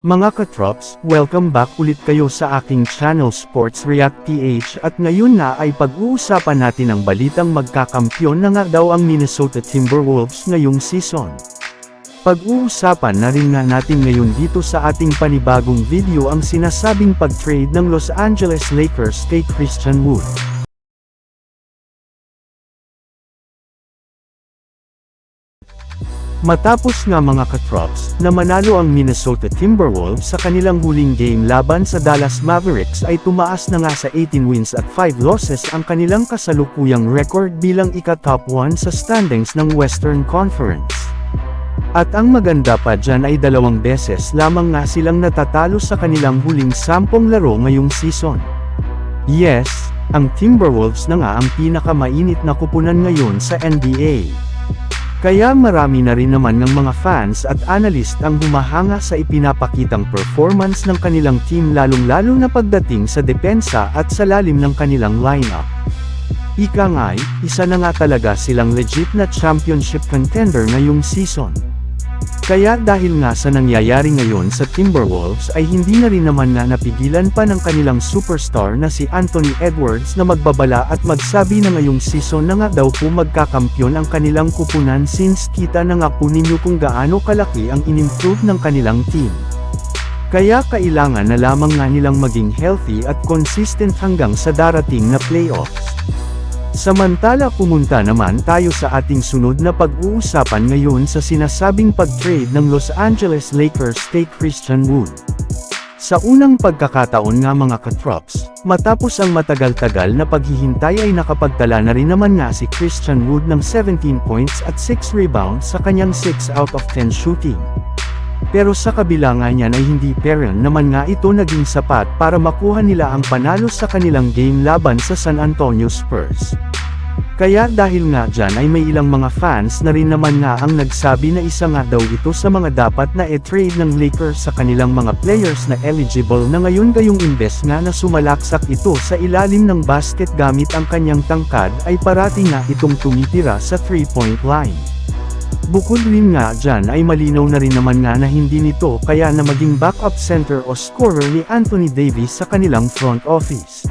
Mga katrops, welcome back ulit kayo sa aking channel Sports React PH at ngayon na ay pag-uusapan natin ang balitang magkakampyon na nga daw ang Minnesota Timberwolves ngayong season. Pag-uusapan na rin nga natin ngayon dito sa ating panibagong video ang sinasabing pag-trade ng Los Angeles Lakers kay Christian Wood. Matapos nga mga katrops, na manalo ang Minnesota Timberwolves sa kanilang huling game laban sa Dallas Mavericks ay tumaas na nga sa 18 wins at 5 losses ang kanilang kasalukuyang record bilang ika-top 1 sa standings ng Western Conference. At ang maganda pa dyan ay dalawang beses lamang nga silang natatalo sa kanilang huling sampung laro ngayong season. Yes, ang Timberwolves na nga ang pinakamainit na kupunan ngayon sa NBA. Kaya marami na rin naman ng mga fans at analyst ang humahanga sa ipinapakitang performance ng kanilang team lalong-lalo na pagdating sa depensa at sa lalim ng kanilang lineup. Ika nga'y, isa na nga talaga silang legit na championship contender ngayong season. Kaya dahil nga sa nangyayari ngayon sa Timberwolves ay hindi na rin naman nga napigilan pa ng kanilang superstar na si Anthony Edwards na magbabala at magsabi na ngayong season na nga daw po magkakampyon ang kanilang kupunan since kita na nga po ninyo kung gaano kalaki ang inimprove ng kanilang team. Kaya kailangan na lamang nga nilang maging healthy at consistent hanggang sa darating na playoffs. Samantala pumunta naman tayo sa ating sunod na pag-uusapan ngayon sa sinasabing pag-trade ng Los Angeles Lakers kay Christian Wood. Sa unang pagkakataon nga mga katrops, matapos ang matagal-tagal na paghihintay ay nakapagtala na rin naman nga si Christian Wood ng 17 points at 6 rebounds sa kanyang 6 out of 10 shooting. Pero sa kabila nga niyan ay hindi peren naman nga ito naging sapat para makuha nila ang panalo sa kanilang game laban sa San Antonio Spurs. Kaya dahil nga dyan ay may ilang mga fans na rin naman nga ang nagsabi na isa nga daw ito sa mga dapat na e-trade ng Lakers sa kanilang mga players na eligible na ngayon gayong imbes nga na sumalaksak ito sa ilalim ng basket gamit ang kanyang tangkad ay parati nga itong tumitira sa 3-point line. Bukod rin nga dyan ay malinaw na rin naman nga na hindi nito kaya na maging backup center o scorer ni Anthony Davis sa kanilang front office.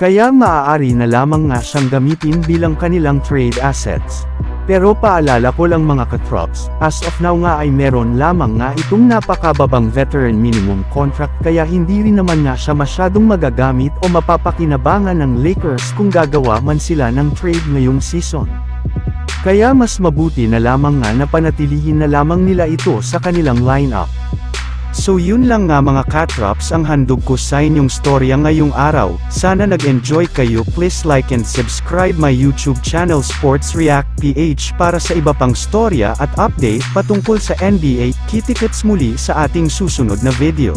Kaya maaari na lamang nga siyang gamitin bilang kanilang trade assets. Pero paalala ko lang mga katrops, as of now nga ay meron lamang nga itong napakababang veteran minimum contract kaya hindi rin naman nga siya masyadong magagamit o mapapakinabangan ng Lakers kung gagawa man sila ng trade ngayong season. Kaya mas mabuti na lamang nga na panatilihin na lamang nila ito sa kanilang lineup. So yun lang nga mga katrops ang handog ko sa inyong storya ngayong araw, sana nag-enjoy kayo please like and subscribe my YouTube channel Sports React PH para sa iba pang storya at update patungkol sa NBA, kitikets muli sa ating susunod na video.